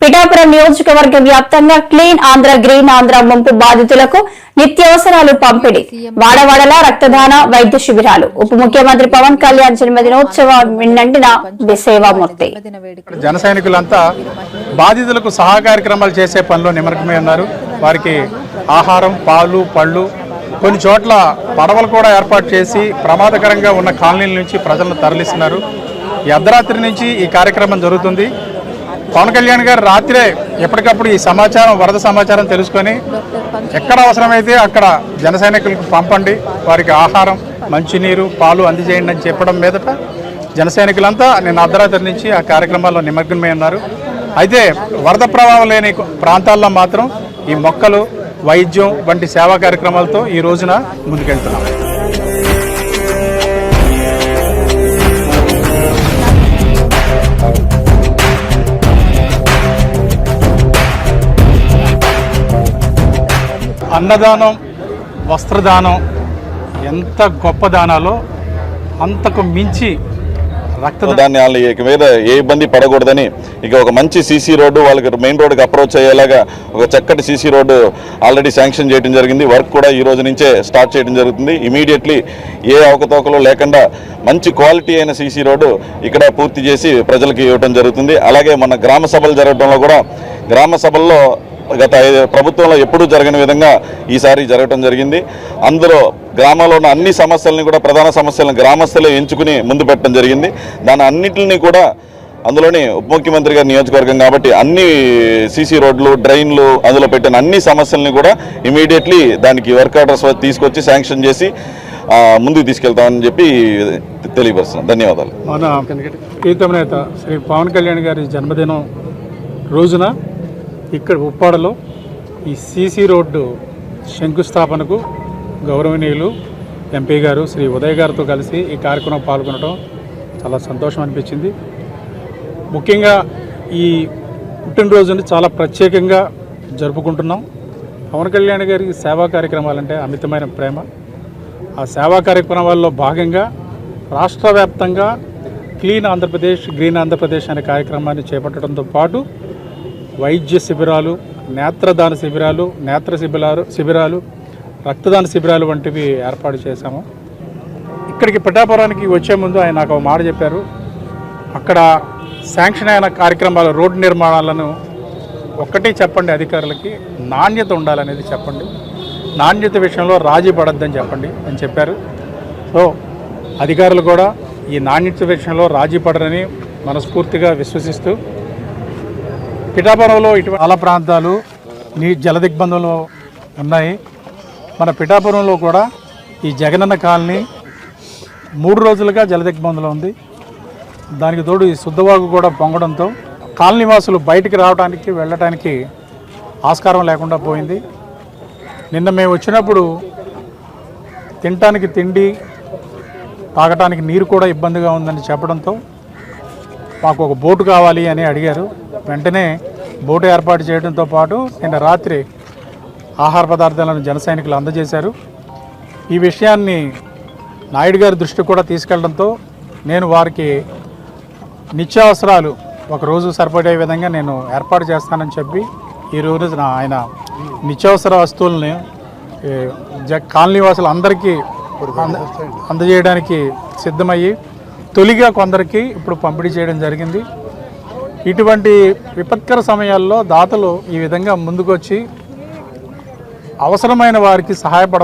పిఠాపురం నియోజకవర్గ వ్యాప్తంగా clean Andhra green Andhra ముంపు బాధితులకు నిత్యావసరాలు పంపిణీ. వాడవాడలా రక్తదాన వైద్య శిబిరాలు. ఉప ముఖ్యమంత్రి పవన్ కళ్యాణ్ జన్మదినోత్సవ సేవామూర్తి వేడుకలు జన సైనికులంతా బాధితులకు సహా కార్యక్రమాలు చేసే పనిలో నిమగ్నమై ఉన్నారు. వారికి ఆహారం పాలు పళ్ళు కొన్ని చోట్ల పడవలు కూడా ఏర్పాటు చేసి ప్రమాదకరంగా ఉన్న కాలనీల నుంచి ప్రజలను తరలిస్తున్నారు. ఈ అర్ధరాత్రి నుంచి ఈ కార్యక్రమం జరుగుతుంది. పవన్ కళ్యాణ్ గారు రాత్రే ఎప్పటికప్పుడు ఈ సమాచారం వరద సమాచారం తెలుసుకొని ఎక్కడ అవసరమైతే అక్కడ జన సైనికులకు పంపండి. వారికి ఆహారం మంచినీరు పాలు అందజేయండి అని చెప్పడం మీదట జన సైనికులంతా నిన్న అర్ధరాత్రి నుంచి ఆ కార్యక్రమాల్లో నిమగ్నమై ఉన్నారు. అయితే వరద ప్రభావం లేని ప్రాంతాల్లో మాత్రం ఈ మొక్కలు వైద్యం వంటి సేవా కార్యక్రమాలతో ఈ రోజున ముందుకెళ్తున్నాం. అన్నదానం వస్త్రదానం ఎంత గొప్ప దానాలో అంతకు మించి రక్తదానం ఇక మీద ఏ ఇబ్బంది పడకూడదని ఇక ఒక మంచి సీసీ రోడ్డు వాళ్ళకి మెయిన్ రోడ్డుకి అప్రోచ్ అయ్యేలాగా ఒక చక్కటి సీసీ రోడ్డు ఆల్రెడీ శాంక్షన్ చేయడం జరిగింది. వర్క్ కూడా ఈ రోజు నుంచే స్టార్ట్ చేయడం జరుగుతుంది. ఇమీడియట్లీ ఏ అవకతవకలు లేకుండా మంచి క్వాలిటీ అయిన సీసీ రోడ్డు ఇక్కడ పూర్తి చేసి ప్రజలకు ఇవ్వడం జరుగుతుంది. అలాగే మన గ్రామ సభలు జరగడంలో కూడా గ్రామ సభల్లో గత ప్రభుత్వంలో ఎప్పుడూ జరగని విధంగా ఈసారి జరగటం జరిగింది. అందులో గ్రామాల్లో ఉన్న అన్ని సమస్యలను కూడా ప్రధాన సమస్యలను గ్రామస్తులే ఎంచుకుని ముందు పెట్టడం జరిగింది. దాని అన్నింటిని కూడా అందులోని ఉప ముఖ్యమంత్రి గారి నియోజకవర్గం కాబట్టి అన్ని సీసీ రోడ్లు డ్రైన్లు అందులో పెట్టిన అన్ని సమస్యల్ని కూడా ఇమీడియట్లీ దానికి వర్క్ ఆర్డర్స్ తీసుకొచ్చి శాంక్షన్ చేసి ముందుకు తీసుకెళ్తామని చెప్పి తెలియపరుస్తున్నాం. ధన్యవాదాలు. మన ప్రీతం నేత శ్రీ పవన్ కళ్యాణ్ గారి జన్మదినం రోజున ఇక్కడ ఉప్పాడలో ఈ సీసీ రోడ్డు శంకుస్థాపనకు గౌరవనీయులు ఎంపీ గారు శ్రీ ఉదయ్ గారితో కలిసి ఈ కార్యక్రమం పాల్గొనడం చాలా సంతోషం అనిపించింది. ముఖ్యంగా ఈ పుట్టినరోజుని చాలా ప్రత్యేకంగా జరుపుకుంటున్నాం. పవన్ కళ్యాణ్ గారికి సేవా కార్యక్రమాలంటే అమితమైన ప్రేమ. ఆ సేవా కార్యక్రమాల్లో భాగంగా రాష్ట్ర వ్యాప్తంగా క్లీన్ ఆంధ్రప్రదేశ్ గ్రీన్ ఆంధ్రప్రదేశ్ అనే కార్యక్రమాన్ని చేపట్టడంతో పాటు వైద్య శిబిరాలు నేత్రదాన శిబిరాలు నేత్ర శిబిరాలు శిబిరాలు రక్తదాన శిబిరాలు వంటివి ఏర్పాటు చేశాము. ఇక్కడికి పిఠాపురానికి వచ్చే ముందు ఆయన నాకు ఒక మాట చెప్పారు. అక్కడ శాంక్షన్ అయిన కార్యక్రమాలు రోడ్డు నిర్మాణాలను ఒక్కటే చెప్పండి అధికారులకి నాణ్యత ఉండాలనేది చెప్పండి. నాణ్యత విషయంలో రాజీ పడద్దని చెప్పండి అని చెప్పారు. సో అధికారులు కూడా ఈ నాణ్యత విషయంలో రాజీ పడరని మనస్ఫూర్తిగా విశ్వసిస్తూ పిఠాపురంలో ఇటువంటి చాలా ప్రాంతాలు నీ జల దిగ్బంధంలో ఉన్నాయి. మన పిఠాపురంలో కూడా ఈ జగనన్న కాలనీ మూడు రోజులుగా జల దిగ్బంధంలో ఉంది. దానికి తోడు ఈ శుద్ధవాగు కూడా పొంగడంతో కాలనీవాసులు బయటికి రావడానికి వెళ్ళటానికి ఆస్కారం లేకుండా పోయింది. నిన్న మేము వచ్చినప్పుడు తినటానికి తిండి తాగటానికి నీరు కూడా ఇబ్బందిగా ఉందని చెప్పడంతో మాకు ఒక బోటు కావాలి అని అడిగారు. వెంటనే బోటు ఏర్పాటు చేయడంతో పాటు నిన్న రాత్రి ఆహార పదార్థాలను జన సైనికులు అందజేశారు. ఈ విషయాన్ని నాయుడు గారి దృష్టికి కూడా తీసుకెళ్ళడంతో నేను వారికి నిత్యావసరాలు ఒక రోజు సరిపడే విధంగా నేను ఏర్పాటు చేస్తానని చెప్పి ఈ రోజు నా ఆయన నిత్యావసర వస్తువులని జ కాలనీవాసులు అందరికీ అంద- అందజేయడానికి సిద్ధమయ్యి తొలిగా కొందరికి ఇప్పుడు పంపిణీ చేయడం జరిగింది. ఇటువంటి విపత్కర సమయాల్లో దాతలు ఈ విధంగా ముందుకొచ్చి అవసరమైన వారికి సహాయపడ